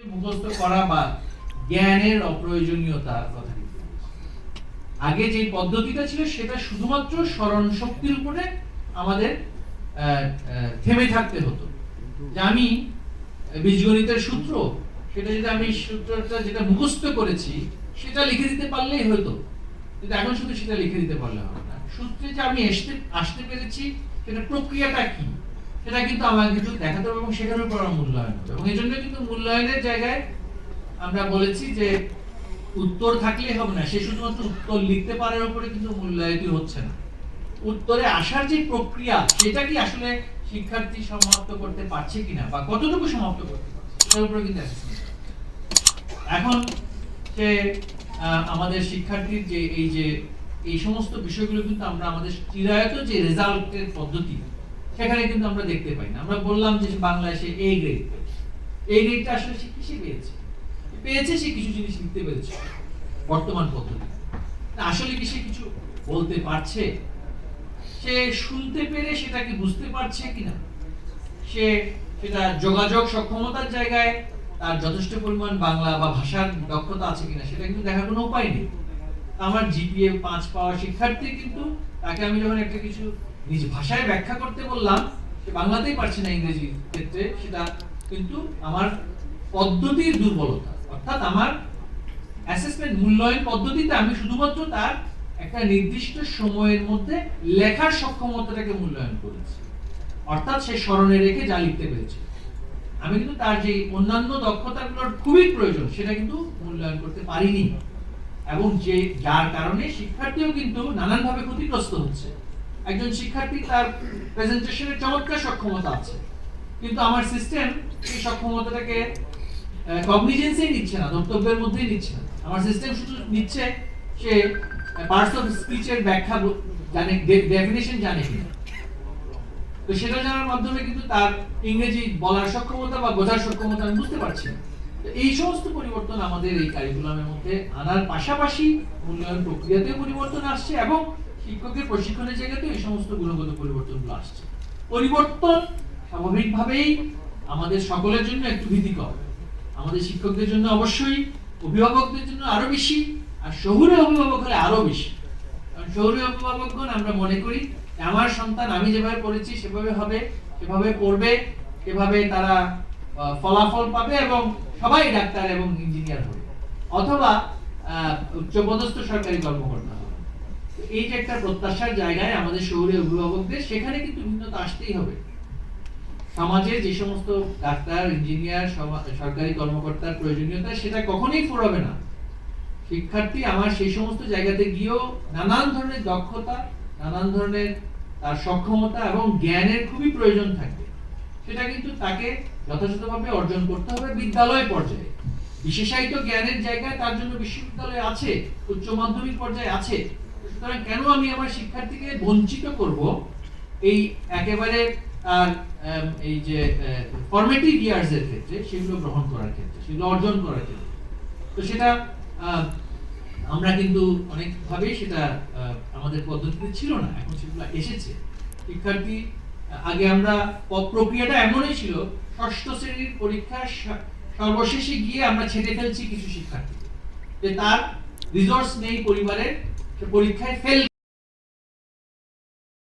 মুখস্থ করা বা জ্ঞানের অপ্রয়োজনীয়তার কথা আগে যে পদ্ধতিটা ছিল, সেটা শুধুমাত্র স্মরণ শক্তির উপরে আমাদের থেমে থাকতে হতো। যে আমি বীজগণিতের সূত্র, সেটা যদি আমি সূত্রটা যেটা মুখস্থ করেছি, সেটা লিখে দিতে পারলেই হতো। কিন্তু এখন শুধু সেটা লিখে দিতে পারলে হবে না। সূত্রে যে আমি আসতে আসতে পেরেছি, সেটা প্রক্রিয়াটা কি? সেটা কিন্তু আমাকে কিন্তু দেখাতে হবে এবং সেটার উপর আমার মূল্যায়ন হবে এবং এই জন্য কিন্তু মূল্যায়নের জায়গায় আমরা বলেছি যে উত্তর থাকলে হবে না, সে শুধুমাত্র উত্তর লিখতে পারার উপরে কিন্তু মূল্যায়িত হচ্ছে না উত্তরে আসার যে প্রক্রিয়া, সেটা কি আসলে শিক্ষার্থী সমাপ্ত করতে পারছে কিনা বা কতটুকু সমাপ্ত করতে পারছে, সেটার উপরে কিন্তু। এখন যে আমাদের শিক্ষার্থীর যে এই যে, এই সমস্ত বিষয়গুলো কিন্তু আমরা আমাদের চিরায়ত যে রেজাল্টের পদ্ধতি সেখানে কিন্তু আমরা দেখতে পাই না। আমরা বললাম যে সে বাংলায় সে এ গ্রেড এই গ্রেডটা আসলে সে কিসে পেয়েছে? পেয়েছে সে কিছু জিনিস লিখতে পেরেছে। বর্তমান পদ্ধতি আসলে কি সে কিছু বলতে পারছে? সে শুনতে পেরে সেটাকে বুঝতে পারছে কিনা? সে সেটা যোগাযোগ সক্ষমতার জায়গায় তার যথেষ্ট পরিমাণ বাংলা বা ভাষার দক্ষতা আছে কিনা সেটা কিন্তু দেখার কোনো উপায় নেই। আমার জিপিএ পাঁচ পাওয়া শিক্ষার্থী কিন্তু তাকে আমি যখন একটা কিছু নিজ ভাষায় ব্যাখ্যা করতে বললাম, সে বাংলাতেই পারছে না ইংরেজি ক্ষেত্রে, সেটা কিন্তু আমার পদ্ধতির দুর্বলতা। অর্থাৎ আমার অ্যাসেসমেন্ট মূল্যায়ন পদ্ধতিতে আমি শুধুমাত্র তার একটা নির্দিষ্ট সময়ের মধ্যে লেখার সক্ষমতাটাকে মূল্যায়ন করেছি। অর্থাৎ সে স্মরণে রেখে যা লিখতে পেরেছে। আমি কিন্তু তার যে অন্যান্য দক্ষতাগুলোর খুবই প্রয়োজন, সেটা কিন্তু মূল্যায়ন করতে পারিনি। এবং যে, যার কারণে শিক্ষার্থীও কিন্তু নানানভাবে ক্ষতিগ্রস্ত হচ্ছে। একজন শিক্ষার্থী তার প্রেজেন্টেশনের চমৎকার সক্ষমতা আছে। কিন্তু আমার সিস্টেম এই সক্ষমতাটাকে কগনিজেন্সই নিচ্ছে না ধর্তব্যের মধ্যেই নিচ্ছে না। আমার সিস্টেম শুধু নিচ্ছে সে পার্টস অফ স্পিচের ব্যাখ্যা জানে ডেফিনেশন জানে কিনা। তো সেটা জানার মাধ্যমে কিন্তু তার ইংরেজি বলার সক্ষমতা বা বোঝার সক্ষমতা আমি বুঝতে পারছি না। এই সমস্ত পরিবর্তন আমাদের এই কারিকুলামের মধ্যে আনার পাশাপাশি মূল্যায়ন প্রক্রিয়াতে পরিবর্তন আসছে এবং শিক্ষকের প্রশিক্ষণের জায়গাতেও এই সমস্ত গুণগত পরিবর্তনগুলো আসছে। পরিবর্তন স্বাভাবিকভাবেই আমাদের সকলের জন্য একটু ভীতিকর। আমাদের শিক্ষকদের জন্য অবশ্যই, অভিভাবকদের জন্য আরও বেশি, আর শহুরে অভিভাবক হলে আরও বেশি। কারণ শহুরে অভিভাবকগণ আমরা মনে করি, আমার সন্তান আমি যেভাবে পড়েছি, সেভাবে হবে, সেভাবে পড়বে, সেভাবে তারা ফলাফল পাবে এবং সবাই ডাক্তার এবং ইঞ্জিনিয়ার হবে। অথবা উচ্চপদস্থ সরকারি কর্মকর্তা হবে তো এই যে একটা প্রত্যাশার জায়গায় আমাদের শহুরে অভিভাবকদের, সেখানে কিন্তু ভিন্নতা আসতেই হবে। সমাজে যে সমস্ত ডাক্তার, ইঞ্জিনিয়ার সরকারি কর্মকর্তার প্রয়োজনীয়তা, সেটা কখনোই ফুরাবে না। শিক্ষার্থী আমার সেই সমস্ত জায়গাতে গিয়েও নানান ধরনের দক্ষতা, নানান ধরনের তার সক্ষমতা এবং জ্ঞানের খুবই প্রয়োজন থাকবে সেটা কিন্তু তাকে যথাযথভাবে অর্জন করতে হবে বিদ্যালয় পর্যায়ে। বিশেষায়িত জ্ঞানের জায়গায় তার জন্য বিশ্ববিদ্যালয় আছে, উচ্চ মাধ্যমিক পর্যায়ে আছে। সুতরাং কেন আমি আমার শিক্ষার্থীকে বঞ্চিত করব? এই একেবারে এই যে ফরমেটিভ ইয়ার্স এর ক্ষেত্রে সেগুলো গ্রহণ করার ক্ষেত্রে, সেগুলো অর্জন করার ক্ষেত্রে। তো সেটা আমরা কিন্তু অনেকভাবেই সেটা আমাদের পদ্ধতিতে ছিল না, এখন সেগুলো এসেছে। শিক্ষার্থী, আগে আমরা প্রক্রিয়াটা এমনই ছিল, ষষ্ঠ শ্রেণির পরীক্ষার সর্বশেষে গিয়ে আমরা ছেড়ে ফেলছি কিছু শিক্ষার্থী যে তার রিসোর্স নেই পরিবারের পরীক্ষায় ফেল